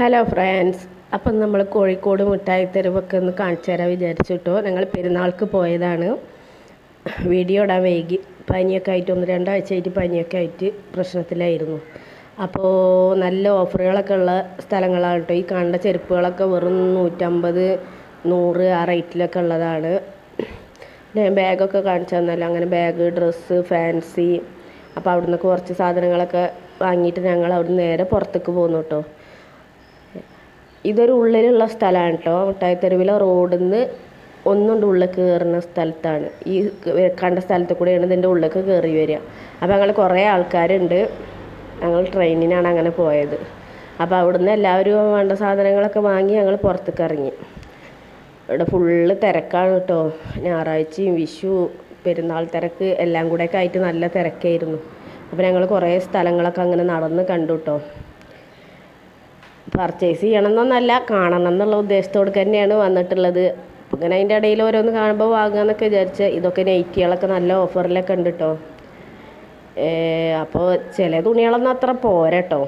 Hello friends അപ്പം നമ്മൾ കോഴിക്കോട് മിഠായി തെരുവൊക്കെ ഒന്ന് കാണിച്ചു തരാൻ വിചാരിച്ചിട്ടോ ഞങ്ങൾ പെരുന്നാൾക്ക് പോയതാണ്. വീഡിയോ ഇടാൻ വൈകി. പനിയൊക്കെ ആയിട്ട് ഒന്ന് രണ്ടാഴ്ചയായിട്ട് പനിയൊക്കെ ആയിട്ട് പ്രശ്നത്തിലായിരുന്നു. അപ്പോൾ നല്ല ഓഫറുകളൊക്കെ ഉള്ള സ്ഥലങ്ങളാണ് കേട്ടോ ഈ കണ്ട ചെരുപ്പുകളൊക്കെ വെറും നൂറ്റമ്പത് നൂറ് ആ റേറ്റിലൊക്കെ ഉള്ളതാണ്. ഞാൻ ബാഗൊക്കെ കാണിച്ചു തന്നല്ലോ. അങ്ങനെ ബാഗ് ഡ്രസ്സ് ഫാൻസി. അപ്പോൾ അവിടുന്ന് കുറച്ച് സാധനങ്ങളൊക്കെ വാങ്ങിയിട്ട് ഞങ്ങൾ അവിടുന്ന് നേരെ പുറത്തേക്ക് പോന്നു കേട്ടോ ഇതൊരു ഉള്ളിലുള്ള സ്ഥലമാണ് കേട്ടോ മിഠായിത്തെരുവിലെ റോഡിൽ നിന്ന് ഒന്നുകൊണ്ട് ഉള്ളിൽ കയറുന്ന സ്ഥലത്താണ്. ഈ കണ്ട സ്ഥലത്ത് കൂടെയാണ് ഇതിന്റെ ഉള്ളിലേക്ക് കയറി വരിക. അപ്പോൾ ഞങ്ങൾ കുറേ ആൾക്കാരുണ്ട്. ഞങ്ങൾ ട്രെയിനിനാണ് അങ്ങനെ പോയത്. അപ്പോൾ അവിടുന്ന് എല്ലാവരും വേണ്ട സാധനങ്ങളൊക്കെ വാങ്ങി ഞങ്ങൾ പുറത്തേക്ക് ഇറങ്ങി. ഇവിടെ ഫുള്ള് തിരക്കാണ് കേട്ടോ ഞായറാഴ്ചയും വിഷു പെരുന്നാൾ തിരക്ക് എല്ലാം കൂടെയൊക്കെ ആയിട്ട് നല്ല തിരക്കായിരുന്നു. അപ്പോൾ ഞങ്ങൾ കുറേ സ്ഥലങ്ങളൊക്കെ അങ്ങനെ നടന്ന് കണ്ടു കേട്ടോ പർച്ചേസ് ചെയ്യണമെന്നൊന്നല്ല കാണണം എന്നുള്ള ഉദ്ദേശത്തോട് തന്നെയാണ് വന്നിട്ടുള്ളത്. അപ്പം ഇങ്ങനെ അതിന്റെ ഇടയിൽ ഓരോന്ന് കാണുമ്പോൾ വാങ്ങാമെന്നൊക്കെ വിചാരിച്ച് ഇതൊക്കെ നൈറ്റികളൊക്കെ നല്ല ഓഫറിലൊക്കെ ഉണ്ട് കേട്ടോ അപ്പോൾ ചില തുണികളൊന്നും അത്ര പോരട്ടോ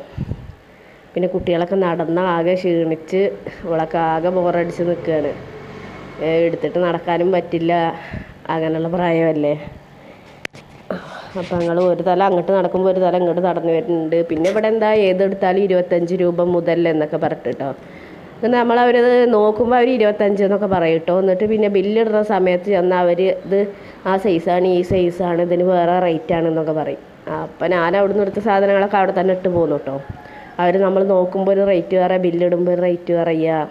പിന്നെ കുട്ടികളൊക്കെ നടന്ന ആകെ ക്ഷീണിച്ച് ഇവളൊക്കെ ആകെ ബോറടിച്ച് നിൽക്കുകയാണ് എടുത്തിട്ട് നടക്കാനും പറ്റില്ല. അങ്ങനെയുള്ള പ്രായമല്ലേ. അപ്പം ഞങ്ങൾ ഒരു തല അങ്ങോട്ട് നടക്കുമ്പോൾ ഒരു തല ഇങ്ങോട്ട് നടന്നു വരുന്നുണ്ട്. പിന്നെ ഇവിടെ എന്താ ഏതെടുത്താലും ഇരുപത്തഞ്ച് രൂപ മുതൽ എന്നൊക്കെ പറഞ്ഞിട്ടോ നമ്മൾ അവരത് നോക്കുമ്പോൾ അവർ ഇരുപത്തഞ്ച് എന്നൊക്കെ പറയും കേട്ടോ. എന്നിട്ട് പിന്നെ ബില്ലിടുന്ന സമയത്ത് ചെന്നാൽ അവർ ഇത് ആ സൈസാണ് ഈ സൈസാണ് ഇതിന് വേറെ റേറ്റ് ആണ് എന്നൊക്കെ പറയും. അപ്പം ഞാൻ അവിടെ നിന്ന് എടുത്ത സാധനങ്ങളൊക്കെ അവിടെ തന്നെ ഇട്ട് പോകുന്നു കേട്ടോ. അവർ നമ്മൾ നോക്കുമ്പോൾ ഒരു റേറ്റ് വേറെ ബില്ലിടുമ്പോൾ ഒരു റേറ്റ് പറയുക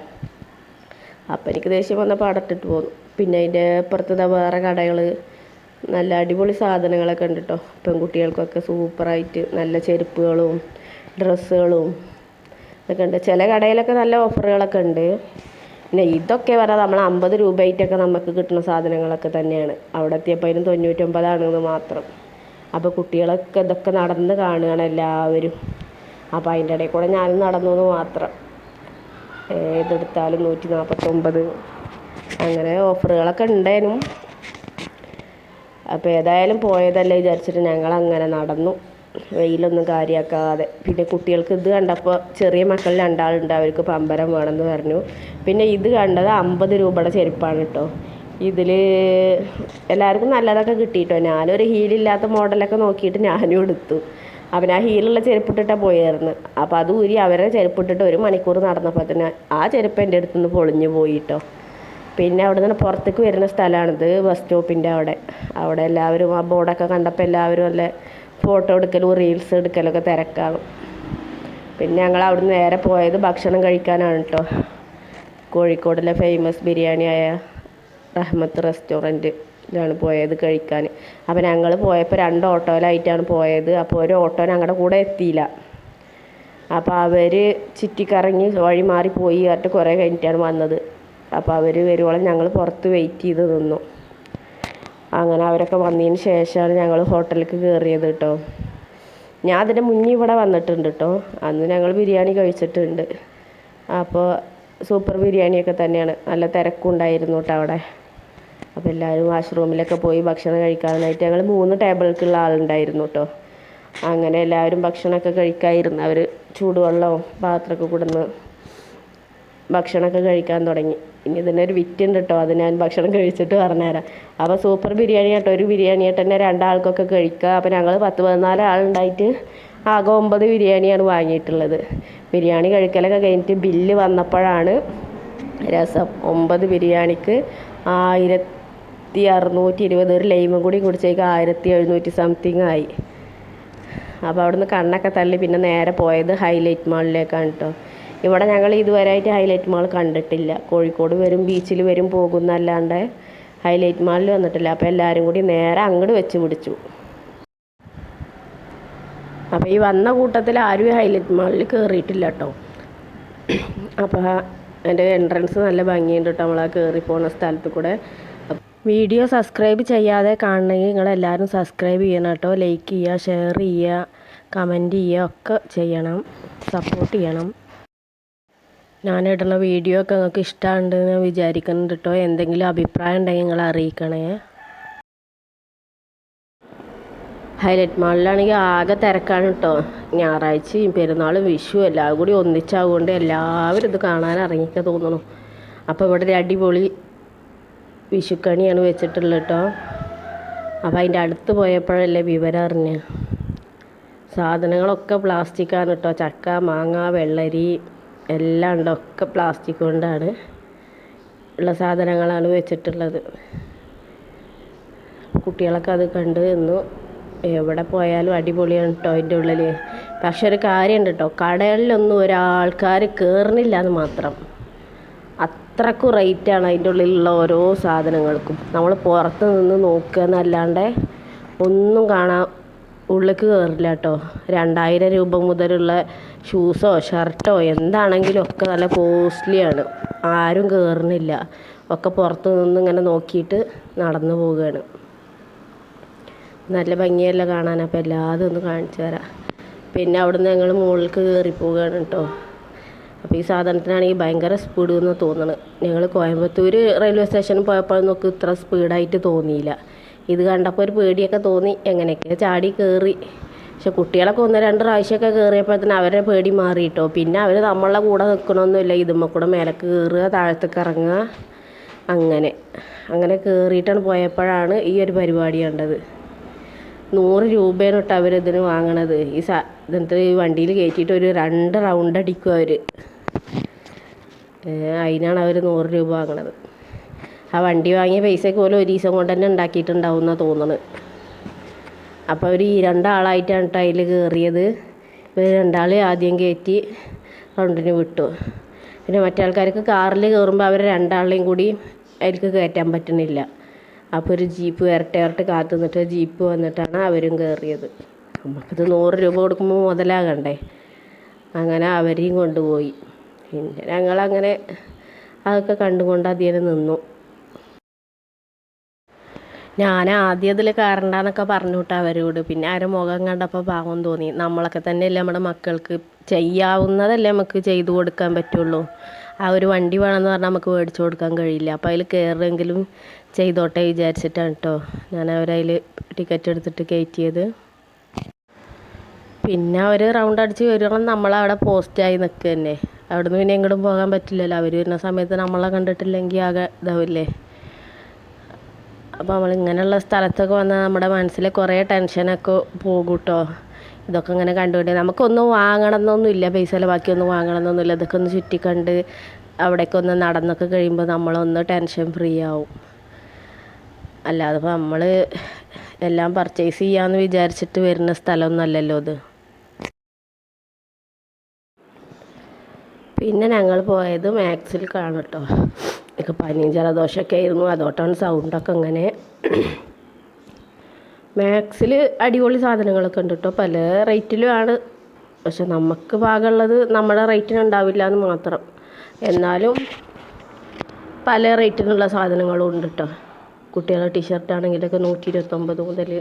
അപ്പം എനിക്ക് ദേഷ്യം വന്നപ്പോൾ അവിടെ പോന്നു. പിന്നെ അതിന്റെ പുറത്തുനിന്ന് വേറെ കടകൾ നല്ല അടിപൊളി സാധനങ്ങളൊക്കെ ഉണ്ട് കേട്ടോ പെൺകുട്ടികൾക്കൊക്കെ സൂപ്പറായിട്ട് നല്ല ചെരുപ്പുകളും ഡ്രസ്സുകളും ഇതൊക്കെ ഉണ്ട്. ചില കടയിലൊക്കെ നല്ല ഓഫറുകളൊക്കെ ഉണ്ട്. പിന്നെ ഇതൊക്കെ പറഞ്ഞാൽ നമ്മൾ അമ്പത് രൂപയായിട്ടൊക്കെ നമുക്ക് കിട്ടുന്ന സാധനങ്ങളൊക്കെ തന്നെയാണ്. അവിടെ എത്തിയപ്പോൾ അതിന് തൊണ്ണൂറ്റൊമ്പതാണെന്ന് മാത്രം. അപ്പോൾ കുട്ടികളൊക്കെ ഇതൊക്കെ നടന്ന് കാണുകയാണ് എല്ലാവരും. അപ്പോൾ അതിന്റെ ഇടയിൽ കൂടെ ഞാനും നടന്നു എന്ന് മാത്രം. ഏതെടുത്താലും നൂറ്റി നാൽപ്പത്തൊമ്പത് അങ്ങനെ ഓഫറുകളൊക്കെ ഉണ്ടായിരുന്നു. അപ്പോൾ ഏതായാലും പോയതല്ലേ വിചാരിച്ചിട്ട് ഞങ്ങൾ അങ്ങനെ നടന്നു. വെയിലൊന്നും കാര്യമാക്കാതെ പിന്നെ കുട്ടികൾക്ക് ഇത് കണ്ടപ്പോൾ ചെറിയ മക്കൾ രണ്ടാളുണ്ട് അവർക്ക് പമ്പരം വേണമെന്ന് പറഞ്ഞു. പിന്നെ ഇത് കണ്ടത് അമ്പത് രൂപയുടെ ചെരുപ്പാണ് കേട്ടോ ഇതിൽ എല്ലാവർക്കും നല്ലതൊക്കെ കിട്ടിയിട്ടോ ഞാനൊരു ഹീലില്ലാത്ത മോഡലൊക്കെ നോക്കിയിട്ട് ഞാനും എടുത്തു. അവൻ ആ ഹീലുള്ള ചെരുപ്പിട്ടിട്ടാണ് പോയായിരുന്നു അപ്പോൾ അത് ഊരി അവരെ ചെരുപ്പിട്ടിട്ട് ഒരു മണിക്കൂർ നടന്നപ്പോൾ തന്നെ ആ ചെരുപ്പ് എന്റെ അടുത്തുനിന്ന് പൊളിഞ്ഞു പോയിട്ടോ പിന്നെ അവിടെ നിന്ന് പുറത്തേക്ക് വരുന്ന സ്ഥലമാണിത് ബസ് സ്റ്റോപ്പിന്റെ അവിടെ. അവിടെ എല്ലാവരും ആ ബോർഡൊക്കെ കണ്ടപ്പോൾ എല്ലാവരും നല്ല ഫോട്ടോ എടുക്കലും റീൽസ് എടുക്കലൊക്കെ തിരക്കാണ്. പിന്നെ ഞങ്ങൾ അവിടെ നിന്ന് നേരെ പോയത് ഭക്ഷണം കഴിക്കാനാണ് കേട്ടോ കോഴിക്കോടിലെ ഫേമസ് ബിരിയാണിയായ റഹ്മത്ത് റെസ്റ്റോറന്റിലാണ് പോയത് കഴിക്കാൻ. അപ്പോൾ ഞങ്ങൾ പോയപ്പോൾ രണ്ട് ഓട്ടോയിലായിട്ടാണ് പോയത്. അപ്പോൾ ഒരു ഓട്ടോ ഞങ്ങളുടെ കൂടെ എത്തിയില്ല. അപ്പോൾ അവർ ചുറ്റിക്കറങ്ങി വഴി മാറി പോയി പറഞ്ഞിട്ട് കുറേ കഴിഞ്ഞിട്ടാണ് വന്നത്. അപ്പോൾ അവർ വരുവോളം ഞങ്ങൾ പുറത്ത് വെയിറ്റ് ചെയ്ത് നിന്നു. അങ്ങനെ അവരൊക്കെ വന്നതിന് ശേഷമാണ് ഞങ്ങൾ ഹോട്ടലിലേക്ക് കയറിയത് കേട്ടോ ഞാൻ അതിന്റെ മുന്നേ ഇവിടെ വന്നിട്ടുണ്ട് കേട്ടോ അന്ന് ഞങ്ങൾ ബിരിയാണി കഴിച്ചിട്ടുണ്ട്. അപ്പോൾ സൂപ്പർ ബിരിയാണിയൊക്കെ തന്നെയാണ്. നല്ല തിരക്കുണ്ടായിരുന്നു കേട്ടോ അവിടെ. അപ്പോൾ എല്ലാവരും വാഷ്റൂമിലൊക്കെ പോയി ഭക്ഷണം കഴിക്കാനായിട്ട് ഞങ്ങൾ മൂന്ന് ടേബിൾക്കുള്ള ആളുണ്ടായിരുന്നു കേട്ടോ അങ്ങനെ എല്ലാവരും ഭക്ഷണമൊക്കെ കഴിക്കായിരുന്നു. അവർ ചൂടുവെള്ളവും പാത്രമൊക്കെ കൊടുന്ന് ഭക്ഷണമൊക്കെ കഴിക്കാൻ തുടങ്ങി. ഇനി ഇതിനൊരു വിറ്റുണ്ട് കേട്ടോ അത് ഞാൻ ഭക്ഷണം കഴിച്ചിട്ട് പറഞ്ഞുതരാം. അപ്പോൾ സൂപ്പർ ബിരിയാണി കേട്ടോ ഒരു ബിരിയാണി ആയിട്ട് തന്നെ രണ്ടാൾക്കൊക്കെ കഴിക്കുക. അപ്പോൾ ഞങ്ങൾ പത്ത് പതിനാല് ആളുണ്ടായിട്ട് ആകെ ഒമ്പത് ബിരിയാണിയാണ് വാങ്ങിയിട്ടുള്ളത്. ബിരിയാണി കഴിക്കലൊക്കെ കഴിഞ്ഞിട്ട് ബില്ല് വന്നപ്പോഴാണ് രസം. ഒമ്പത് ബിരിയാണിക്ക് ആയിരത്തി അറുന്നൂറ്റി ഇരുപത്. ഒരു ലൈമും കൂടി കുടിച്ചേക്ക് ആയിരത്തി എഴുന്നൂറ്റി സംതിങ് ആയി. അപ്പോൾ അവിടുന്ന് കണ്ണൊക്കെ തള്ളി പിന്നെ നേരെ പോയത് ഹൈലൈറ്റ് മാളിലേക്കാണ് കേട്ടോ ഇവിടെ ഞങ്ങൾ ഇതുവരെയായിട്ട് ഹൈലൈറ്റ് മാൾ കണ്ടിട്ടില്ല. കോഴിക്കോട് വരും ബീച്ചിൽ വരും പോകുന്നല്ലാണ്ട് ഹൈലൈറ്റ് മാളിൽ വന്നിട്ടില്ല. അപ്പോൾ എല്ലാവരും കൂടി നേരെ അങ്ങോട്ട് വെച്ച് പിടിച്ചു. അപ്പോൾ ഈ വന്ന കൂട്ടത്തിൽ ആരും ഹൈലൈറ്റ് മാളിൽ കയറിയിട്ടില്ല കേട്ടോ അപ്പോൾ അതിന്റെ എൻട്രൻസ് നല്ല ഭംഗിയുണ്ട് കേട്ടോ നമ്മൾ ആ കയറി പോകുന്ന സ്ഥലത്ത് കൂടെ. വീഡിയോ സബ്സ്ക്രൈബ് ചെയ്യാതെ കാണണമെങ്കിൽ നിങ്ങളെല്ലാവരും സബ്സ്ക്രൈബ് ചെയ്യണം കേട്ടോ ലൈക്ക് ചെയ്യുക ഷെയർ ചെയ്യുക കമന്റ് ചെയ്യുക ഒക്കെ ചെയ്യണം. സപ്പോർട്ട് ചെയ്യണം. ഞാനിടുന്ന വീഡിയോ ഒക്കെ നിങ്ങൾക്ക് ഇഷ്ടമുണ്ടെന്ന് വിചാരിക്കുന്നുണ്ട് കേട്ടോ എന്തെങ്കിലും അഭിപ്രായം ഉണ്ടെങ്കിൽ നിങ്ങൾ അറിയിക്കണേ. ഹൈലൈറ്റ് മാളിലാണെങ്കിൽ ആകെ തിരക്കാണ് കേട്ടോ ഞായറാഴ്ചയും പെരുന്നാളും വിഷു എല്ലാം കൂടി ഒന്നിച്ചാകൊണ്ട് എല്ലാവരും ഇത് കാണാൻ ഇറങ്ങിക്കാൻ തോന്നുന്നു. അപ്പോൾ ഇവിടെ ഒരു അടിപൊളി വിഷുക്കണിയാണ് വെച്ചിട്ടുള്ളത് കേട്ടോ അപ്പോൾ അതിന്റെ അടുത്ത് പോയപ്പോഴല്ലേ വിവരം അറിഞ്ഞ്. സാധനങ്ങളൊക്കെ പ്ലാസ്റ്റിക്കാണ് കേട്ടോ ചക്ക മാങ്ങ വെള്ളരി എല്ലാം ഒക്കെ പ്ലാസ്റ്റിക് കൊണ്ടാണ് ഉള്ള സാധനങ്ങളാണ് വെച്ചിട്ടുള്ളത്. കുട്ടികളൊക്കെ അത് കണ്ട് നിന്നു. എവിടെ പോയാലും അടിപൊളിയാണ് കേട്ടോ അതിന്റെ ഉള്ളിൽ പക്ഷെ ഒരു കാര്യമുണ്ട് കേട്ടോ കടകളിലൊന്നും ഒരാൾക്കാർ കയറുന്നില്ല എന്ന് മാത്രം. അത്രക്കും റേറ്റാണ് അതിന്റെ ഉള്ളിലുള്ള ഓരോ സാധനങ്ങൾക്കും. നമ്മൾ പുറത്ത് നിന്ന് നോക്കുക എന്നല്ലാണ്ട് ഒന്നും കാണാൻ ഉള്ളിലേക്ക് കയറില്ല കേട്ടോ രണ്ടായിരം രൂപ മുതലുള്ള ഷൂസോ ഷർട്ടോ എന്താണെങ്കിലും ഒക്കെ നല്ല കോസ്റ്റ്ലിയാണ് ആരും കയറുന്നില്ല ഒക്കെ പുറത്ത് നിന്ന് ഇങ്ങനെ നോക്കിയിട്ട് നടന്നു പോവുകയാണ്. നല്ല ഭംഗിയല്ല കാണാൻ? അപ്പോൾ എല്ലാതും ഒന്ന് കാണിച്ചു തരാം. പിന്നെ അവിടുന്ന് ഞങ്ങൾ മുകളിലേക്ക് കയറി പോവുകയാണ് കേട്ടോ. അപ്പോൾ ഈ സാധനത്തിനാണെങ്കിൽ ഭയങ്കര സ്പീഡ് എന്ന് തോന്നുന്നത് ഞങ്ങൾ കോയമ്പത്തൂർ റെയിൽവേ സ്റ്റേഷനിൽ പോയപ്പോഴൊന്നും ഇത്ര സ്പീഡായിട്ട് തോന്നിയില്ല. ഇത് കണ്ടപ്പോൾ ഒരു പേടിയൊക്കെ തോന്നി. എങ്ങനെയൊക്കെ ചാടി കയറി പക്ഷെ കുട്ടികളൊക്കെ ഒന്ന് രണ്ട് പ്രാവശ്യമൊക്കെ കയറിയപ്പോഴത്തേന് അവരുടെ പേടി മാറി കേട്ടോ പിന്നെ അവർ നമ്മളുടെ കൂടെ നിൽക്കണമൊന്നുമില്ല ഇതുമ്മ കൂടെ മേലേക്ക് കയറുക താഴത്തേക്ക് ഇറങ്ങുക. അങ്ങനെ. അങ്ങനെ കയറിയിട്ടാണ് പോയപ്പോഴാണ് ഈ ഒരു പരിപാടി കണ്ടത്. നൂറ് രൂപയാണ് കേട്ടോ അവരിതിന് വാങ്ങണത്. ഈ സാ ഇതിനകത്ത് ഈ വണ്ടിയിൽ കയറ്റിയിട്ട് ഒരു രണ്ട് റൗണ്ട് അടിക്കും അവർ അതിനാണ് അവർ നൂറ് രൂപ വാങ്ങണത്. ആ വണ്ടി വാങ്ങിയ പൈസയ്ക്ക് പോലും ഒരു ദിവസം കൊണ്ട് തന്നെ ഉണ്ടാക്കിയിട്ടുണ്ടാവും എന്നാണ് തോന്നുന്നത് അപ്പോൾ ഒരു രണ്ടാളായിട്ടാണ് കേട്ടോ അതിൽ കയറിയത് ഇവർ രണ്ടാൾ ആദ്യം കയറ്റി റൗണ്ടിന് വിട്ടു. പിന്നെ മറ്റേ ആൾക്കാർക്ക് കാറിൽ കയറുമ്പോൾ അവർ രണ്ടാളെയും കൂടി അതിലേക്ക് കയറ്റാൻ പറ്റണില്ല. അപ്പോൾ ഒരു ജീപ്പ് വരട്ടെ വരട്ടെ കാത്തു നിന്നിട്ട് ജീപ്പ് വന്നിട്ടാണ് അവരും കയറിയത് നമുക്കിത് നൂറ് രൂപ കൊടുക്കുമ്പോൾ മുതലാകണ്ടേ. അങ്ങനെ അവരെയും കൊണ്ടുപോയി. പിന്നെ ഞങ്ങളങ്ങനെ അതൊക്കെ കണ്ടുകൊണ്ട് അതിനെ നിന്നു. ഞാൻ ആദ്യം ഇതിൽ കയറണ്ടെന്നൊക്കെ പറഞ്ഞു വിട്ടാ അവരോട്. പിന്നെ ആരും മുഖം കണ്ടപ്പോൾ പാവം തോന്നി. നമ്മളൊക്കെ തന്നെയല്ലേ നമ്മുടെ മക്കൾക്ക് ചെയ്യാവുന്നതല്ലേ നമുക്ക് ചെയ്തു കൊടുക്കാൻ പറ്റുള്ളൂ. ആ ഒരു വണ്ടി വേണമെന്ന് പറഞ്ഞാൽ നമുക്ക് മേടിച്ചു കൊടുക്കാൻ കഴിയില്ല. അപ്പോൾ അതിൽ കയറുമെങ്കിലും ചെയ്തോട്ടെ വിചാരിച്ചിട്ടാണ് കേട്ടോ ഞാൻ അവരതിൽ ടിക്കറ്റ് എടുത്തിട്ട് കയറ്റിയത്. പിന്നെ അവർ റൗണ്ട് അടിച്ച് വരുമ്പോൾ നമ്മളവിടെ പോസ്റ്റായി നിൽക്കുക തന്നെ അവിടുന്ന് പിന്നെ എങ്ങോട്ടും പോകാൻ പറ്റില്ലല്ലോ. അവർ വരുന്ന സമയത്ത് നമ്മളെ കണ്ടിട്ടില്ലെങ്കിൽ ആകെ ഇതാവില്ലേ? അപ്പോൾ നമ്മൾ ഇങ്ങനെയുള്ള സ്ഥലത്തൊക്കെ വന്നാൽ നമ്മുടെ മനസ്സിൽ കുറേ ടെൻഷനൊക്കെ പോകും കേട്ടോ ഇതൊക്കെ ഇങ്ങനെ കണ്ടുകൊണ്ട് നമുക്കൊന്നും വാങ്ങണം എന്നൊന്നുമില്ല പൈസ ഒന്നും വാങ്ങണം എന്നൊന്നുമില്ല ഇതൊക്കെ ഒന്ന് ചുറ്റിക്കണ്ട് അവിടേക്ക് ഒന്ന് നടന്നൊക്കെ കഴിയുമ്പോൾ നമ്മളൊന്ന് ടെൻഷൻ ഫ്രീ ആവും. അല്ലാതെ ഇപ്പോൾ നമ്മൾ എല്ലാം പർച്ചേസ് ചെയ്യാമെന്ന് വിചാരിച്ചിട്ട് വരുന്ന സ്ഥലമൊന്നുമല്ലല്ലോ ഇത്. പിന്നെ ഞങ്ങൾ പോയത് മാക്സിൽ കാണട്ടോ എനിക്ക് പനിയും ജലദോഷമൊക്കെ ആയിരുന്നു. അതോട്ടാണ് സൗണ്ടൊക്കെ അങ്ങനെ മാക്സിൽ അടിപൊളി സാധനങ്ങളൊക്കെ ഉണ്ട് കേട്ടോ. പല റേറ്റിലുമാണ് പക്ഷെ നമുക്ക് പാകമുള്ളത് നമ്മുടെ റേറ്റിന് ഉണ്ടാവില്ല എന്ന് മാത്രം. എന്നാലും പല റേറ്റിനുള്ള സാധനങ്ങളും ഉണ്ട് കേട്ടോ. കുട്ടികളുടെ ടീഷർട്ട് ആണെങ്കിലൊക്കെ നൂറ്റി ഇരുപത്തൊമ്പത് മുതൽ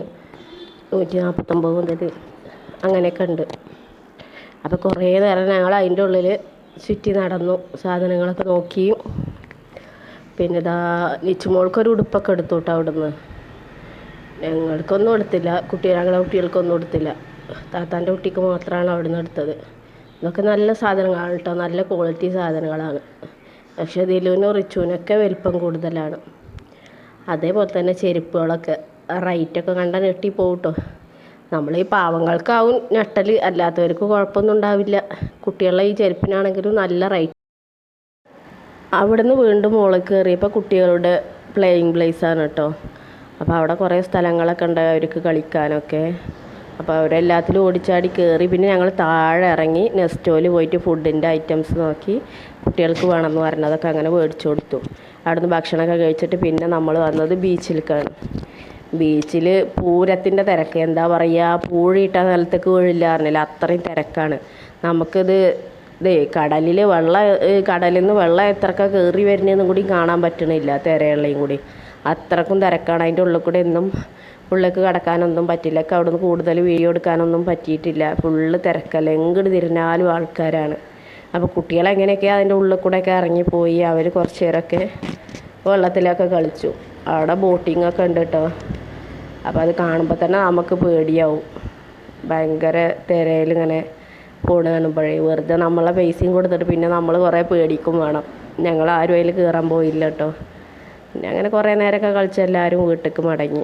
നൂറ്റി നാൽപ്പത്തൊമ്പത് മുതൽ അങ്ങനെയൊക്കെ ഉണ്ട്. അപ്പോൾ കുറേ നേരം ഞങ്ങൾ അതിന്റെ ഉള്ളിൽ ചുറ്റി നടന്നു. സാധനങ്ങളൊക്കെ നോക്കി. പിന്നെ ഇതാ നിച്ചുമോൾക്കൊരു ഉടുപ്പൊക്കെ എടുത്തു കേട്ടോ അവിടുന്ന്. ഞങ്ങൾക്കൊന്നും എടുത്തില്ല. കുട്ടി കുട്ടികൾക്കൊന്നും എടുത്തില്ല. താത്താന്റെ കുട്ടിക്ക് മാത്രമാണ് അവിടുന്ന് എടുത്തത്. ഇതൊക്കെ നല്ല സാധനങ്ങളാണ് കേട്ടോ. നല്ല ക്വാളിറ്റി സാധനങ്ങളാണ്. പക്ഷേ ദിലുവിനും റിച്ചുവിനൊക്കെ വലിപ്പം കൂടുതലാണ്. അതേപോലെ തന്നെ ചെരുപ്പുകളൊക്കെ. റേറ്റൊക്കെ കണ്ടാൽ ഞെട്ടി പോകും കേട്ടോ. നമ്മൾ ഈ പാവങ്ങൾക്കാവും ഞെട്ടൽ അല്ലാത്തവർക്ക് കുഴപ്പമൊന്നും ഉണ്ടാവില്ല. കുട്ടികളുടെ ഈ ചെരുപ്പിനാണെങ്കിലും നല്ല റേറ്റ് അവിടുന്ന് വീണ്ടും മുകളിൽ കയറിയപ്പോൾ കുട്ടികളുടെ പ്ലേയിങ് പ്ലേസ് ആണ് കേട്ടോ അപ്പോൾ അവിടെ കുറേ സ്ഥലങ്ങളൊക്കെ ഉണ്ട് അവർക്ക് കളിക്കാനൊക്കെ. അപ്പോൾ അവരെല്ലാത്തിലും ഓടിച്ചാടി കയറി പിന്നെ ഞങ്ങൾ താഴെ ഇറങ്ങി നെസ്റ്റോയിൽ പോയിട്ട് ഫുഡിന്റെ ഐറ്റംസ് നോക്കി കുട്ടികൾക്ക് വേണമെന്ന് പറഞ്ഞതൊക്കെ അങ്ങനെ മേടിച്ചു കൊടുത്തു. അവിടുന്ന് ഭക്ഷണമൊക്കെ കഴിച്ചിട്ട് പിന്നെ നമ്മൾ വന്നത് ബീച്ചിലേക്കാണ് ബീച്ചിൽ പൂരത്തിന്റെ തിരക്ക്. എന്താ പറയുക പൂഴിയിട്ട നിലത്തേക്ക് വീഴില്ല പറഞ്ഞില്ല. അത്രയും തിരക്കാണ്. നമുക്കിത് ഇതേ കടലിൽ വെള്ളം കടലിൽ നിന്ന് വെള്ളം എത്രക്ക കയറി വരുന്നതെന്നും കൂടി കാണാൻ പറ്റണില്ല തിരയുള്ളയും കൂടി. അത്രക്കും തിരക്കാണ്. അതിന്റെ ഉള്ളിൽ കൂടെ എന്നും ഉള്ളിലേക്ക് കടക്കാനൊന്നും പറ്റില്ല. ഒക്കെ അവിടെ നിന്ന് കൂടുതൽ വീഡിയോ എടുക്കാനൊന്നും പറ്റിയിട്ടില്ല. ഫുള്ള് തിരക്കല്ല. എങ്ങോട്ട് തിരിഞ്ഞാലും ആൾക്കാരാണ്. അപ്പോൾ കുട്ടികളെങ്ങനെയൊക്കെ അതിന്റെ ഉള്ളിൽ കൂടെയൊക്കെ ഇറങ്ങിപ്പോയി അവർ കുറച്ച് നേരമൊക്കെ വെള്ളത്തിലൊക്കെ കളിച്ചു. അവിടെ ബോട്ടിങ്ങൊക്കെ ഉണ്ട് കേട്ടോ അപ്പോൾ അത് കാണുമ്പോൾ തന്നെ നമുക്ക് പേടിയാവും. ഭയങ്കര തിരയിലിങ്ങനെ പോണ് കാണുമ്പോഴേ. വെറുതെ നമ്മളെ പൈസയും കൊടുത്തിട്ട് പിന്നെ നമ്മൾ കുറേ പേടിക്കും വേണം. ഞങ്ങൾ ആരും അതിൽ കയറാൻ പോയില്ല കേട്ടോ പിന്നെ അങ്ങനെ കുറേ നേരമൊക്കെ കളിച്ച് എല്ലാവരും വീട്ടിലേക്ക് മടങ്ങി.